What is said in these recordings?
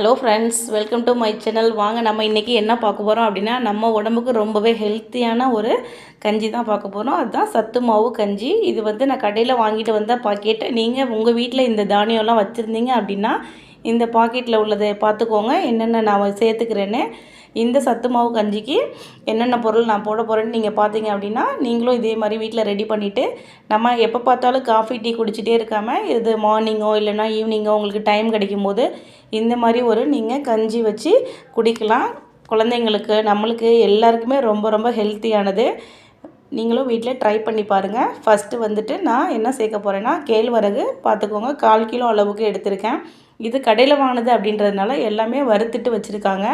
Hello friends welcome to my channel வாங்க நம்ம இன்றைக்கி என்ன பார்க்க போகிறோம் அப்படின்னா நம்ம உடம்புக்கு ரொம்பவே ஹெல்த்தியான ஒரு கஞ்சி தான் பார்க்க போகிறோம் அதுதான் சத்து மாவு கஞ்சி. இது வந்து நான் கடையில் வாங்கிட்டு வந்த பாக்கெட் நீங்கள் உங்கள் வீட்டில் இந்த தானியம்லாம் வச்சுருந்தீங்க அப்படின்னா இந்த பாக்கெட்டில் உள்ளதை பார்த்துக்கோங்க. என்னென்ன நான் சேர்த்துக்கிறேன்னு இந்த சத்து மாவு கஞ்சிக்கு என்னென்ன பொருள் நான் போட போகிறேன்னு நீங்கள் பார்த்தீங்க அப்படின்னா நீங்களும் இதே மாதிரி வீட்டில் ரெடி பண்ணிவிட்டு நம்ம எப்போ பார்த்தாலும் காஃபி டீ குடிச்சிட்டே இருக்காமல் இது மார்னிங்கோ இல்லைனா ஈவினிங்கோ உங்களுக்கு டைம் கிடைக்கும் போது இந்த மாதிரி ஒரு நீங்கள் கஞ்சி வச்சு குடிக்கலாம். குழந்தைங்களுக்கு நம்மளுக்கு எல்லாருக்குமே ரொம்ப ரொம்ப ஹெல்த்தியானது நீங்களும் வீட்டில் ட்ரை பண்ணி பாருங்கள் ஃபஸ்ட்டு வந்துட்டு நான் என்ன சேர்க்க போகிறேன்னா கேழ்வரகு பார்த்துக்கோங்க கால் கிலோ அளவுக்கு எடுத்திருக்கேன். இது கடையில் வாங்கினது அப்படின்றதுனால எல்லாமே வறுத்துட்டு வச்சுருக்காங்க.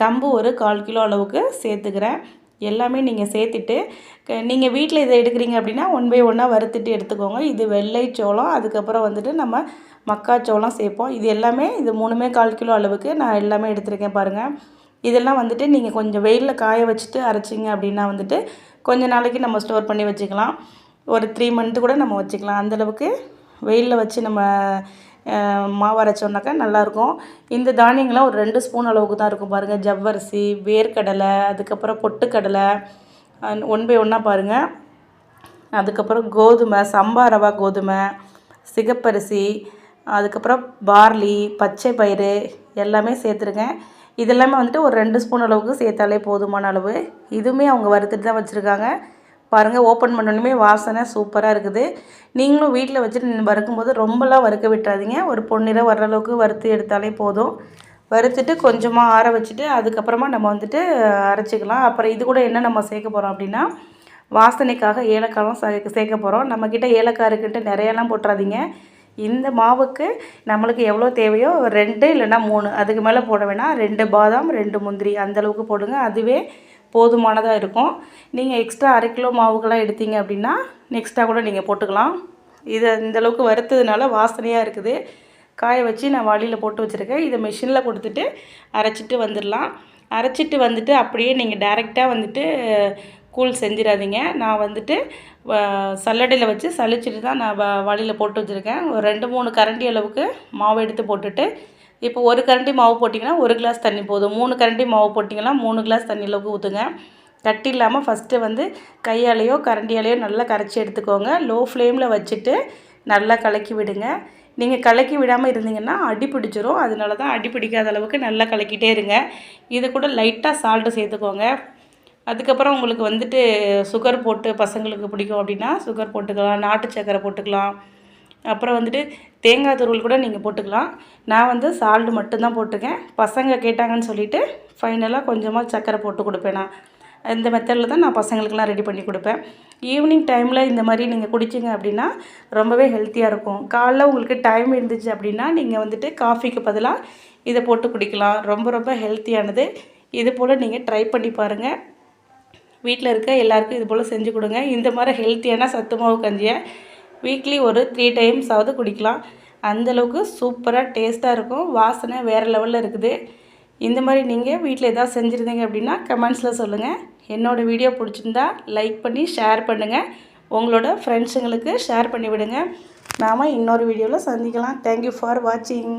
கம்பு ஒரு கால் கிலோ அளவுக்கு சேர்த்துக்கிறேன். எல்லாமே நீங்கள் சேர்த்துட்டு நீங்கள் வீட்டில் இதை எடுக்கிறீங்க அப்படின்னா ஒன் பை ஒன்னாக வறுத்துட்டு எடுத்துக்கோங்க. இது வெள்ளை சோளம் அதுக்கப்புறம் வந்துட்டு நம்ம மக்காச்சோளம் சேர்ப்போம். இது எல்லாமே இது மூணுமே கால் கிலோ அளவுக்கு நான் எல்லாமே எடுத்திருக்கேன் பாருங்கள் இதெல்லாம் வந்துட்டு நீங்கள் கொஞ்சம் வெயிலில் காய வச்சுட்டு அரைச்சிங்க அப்படின்னா வந்துட்டு கொஞ்ச நாளைக்கு நம்ம ஸ்டோர் பண்ணி வச்சுக்கலாம். ஒரு த்ரீ மந்த்து கூட நம்ம வச்சுக்கலாம். அந்தளவுக்கு வெயிலில் வச்சு நம்ம மாவு அரைச்சோன்னாக்கா நல்லாயிருக்கும். இந்த தானியங்கள்லாம் ஒரு ரெண்டு ஸ்பூன் அளவுக்கு தான் இருக்கும் பாருங்கள் ஜவ்வரிசி வேர்க்கடலை அதுக்கப்புறம் பொட்டுக்கடலை ஒன் பை ஒன்னாக பாருங்கள் அதுக்கப்புறம் கோதுமை சம்பா ரவா கோதுமை சிகப்பரிசி அதுக்கப்புறம் பார்லி பச்சை பயிறு எல்லாமே சேர்த்துருக்கேன் இதெல்லாமே வந்துட்டு ஒரு ரெண்டு ஸ்பூன் அளவுக்கு சேர்த்தாலே போதுமான அளவு. இதுவுமே அவங்க வறுத்துட்டு தான் வச்சுருக்காங்க. பாருங்கள் ஓப்பன் பண்ணணுமே வாசனை சூப்பராக இருக்குது. நீங்களும் வீட்டில் வச்சுட்டு வறுக்கும்போது ரொம்பலாம் வறுக்க விட்டுறாதீங்க. ஒரு பொன்னிறம் வர்ற அளவுக்கு வறுத்து எடுத்தாலே போதும். வறுத்துட்டு கொஞ்சமாக ஆற வச்சுட்டு அதுக்கப்புறமா நம்ம வந்துட்டு அரைச்சிக்கலாம். அப்புறம் இது கூட என்ன நம்ம சேர்க்க போகிறோம் அப்படின்னா வாசனைக்காக ஏலக்காயும் சேர்க்க சேர்க்க போகிறோம் நம்மக்கிட்ட ஏலக்காய் இருக்குன்ட்டு நிறையெல்லாம் போட்டுறாதீங்க. இந்த மாவுக்கு நம்மளுக்கு எவ்வளோ தேவையோ ரெண்டு இல்லைன்னா மூணு. அதுக்கு மேலே போட வேணாம். ரெண்டு பாதாம் ரெண்டு முந்திரி அந்தளவுக்கு போடுங்க. அதுவே போதுமானதாக இருக்கும். நீங்கள் எக்ஸ்ட்ரா அரை கிலோ மாவுக்கெல்லாம் எடுத்தீங்க அப்படின்னா நெக்ஸ்ட்டாக கூட நீங்கள் போட்டுக்கலாம். இதை இந்தளவுக்கு வறுத்ததுனால வாசனையாக இருக்குது. காய வச்சு நான் வழியில் போட்டு வச்சுருக்கேன். இதை மிஷினில் கொடுத்துட்டு அரைச்சிட்டு வந்துடலாம். அரைச்சிட்டு வந்துட்டு அப்படியே நீங்கள் டேரெக்டாக வந்துட்டு கூழ் செஞ்சிடாதீங்க. நான் வந்துட்டு சல்லடையில் வச்சு சளிச்சிட்டு தான் நான் வ வழியில் போட்டு வச்சுருக்கேன். ஒரு ரெண்டு மூணு கரண்டி அளவுக்கு மாவு எடுத்து போட்டுட்டு இப்போ ஒரு கரண்டி மாவு போட்டிங்கன்னா ஒரு கிளாஸ் தண்ணி போதும். மூணு கரண்டி மாவு போட்டிங்கன்னா மூணு கிளாஸ் தண்ணியில் ஊற்றுங்க கட்டி இல்லாமல் ஃபஸ்ட்டு வந்து கையாலேயோ கரண்டியாலேயோ நல்லா கரைச்சி எடுத்துக்கோங்க. லோ ஃப்ளேமில் வச்சுட்டு நல்லா கலக்கி விடுங்க. நீங்கள் கலக்கி விடாமல் இருந்தீங்கன்னா அடி பிடிச்சிரும். அதனால தான் அடி பிடிக்காத அளவுக்கு நல்லா கலக்கிட்டே இருங்க. இது கூட லைட்டாக சால்ட்டு சேர்த்துக்கோங்க. அதுக்கப்புறம் உங்களுக்கு வந்துட்டு சுகர் போட்டு பசங்களுக்கு பிடிக்கும் அப்படின்னா சுகர் போட்டுக்கலாம். நாட்டு சக்கரை போட்டுக்கலாம். அப்புறம் வந்துட்டு தேங்காய் துருவல் கூட நீங்கள் போட்டுக்கலாம். நான் வந்து சால்டு மட்டும்தான் போட்டுக்கேன் பசங்க கேட்டாங்கன்னு சொல்லிவிட்டு ஃபைனலாக கொஞ்சமாக சர்க்கரை போட்டு கொடுப்பேன் நான். இந்த மெத்தடில் தான் நான் பசங்களுக்கெல்லாம் ரெடி பண்ணி கொடுப்பேன். ஈவினிங் டைமில் இந்த மாதிரி நீங்கள் குடிச்சிங்க அப்படின்னா ரொம்பவே ஹெல்த்தியாக இருக்கும். காலைல உங்களுக்கு டைம் இருந்துச்சு அப்படின்னா நீங்கள் வந்துட்டு காஃபிக்கு பதிலாக இதை போட்டு குடிக்கலாம். ரொம்ப ரொம்ப ஹெல்த்தியானது இது போல் நீங்கள் ட்ரை பண்ணி பாருங்கள் வீட்டில் இருக்க எல்லாருக்கும் இது போல் செஞ்சு கொடுங்க. இந்த மாதிரி ஹெல்த்தியான சத்து மாவு கஞ்சியை வீக்லி ஒரு த்ரீ டைம்ஸாவது குடிக்கலாம். அந்தளவுக்கு சூப்பராக டேஸ்ட்டாக இருக்கும். வாசனை வேறு லெவலில் இருக்குது. இந்த மாதிரி நீங்கள் வீட்டில் எதாவது செஞ்சுருந்தீங்க அப்படின்னா கமெண்ட்ஸில் சொல்லுங்கள் என்னோடய வீடியோ பிடிச்சிருந்தா லைக் பண்ணி ஷேர் பண்ணுங்கள் உங்களோட ஃப்ரெண்ட்ஸுங்களுக்கு ஷேர் பண்ணி விடுங்க நாம் இன்னொரு வீடியோவில் சந்திக்கலாம். தேங்க்யூ ஃபார் வாட்சிங்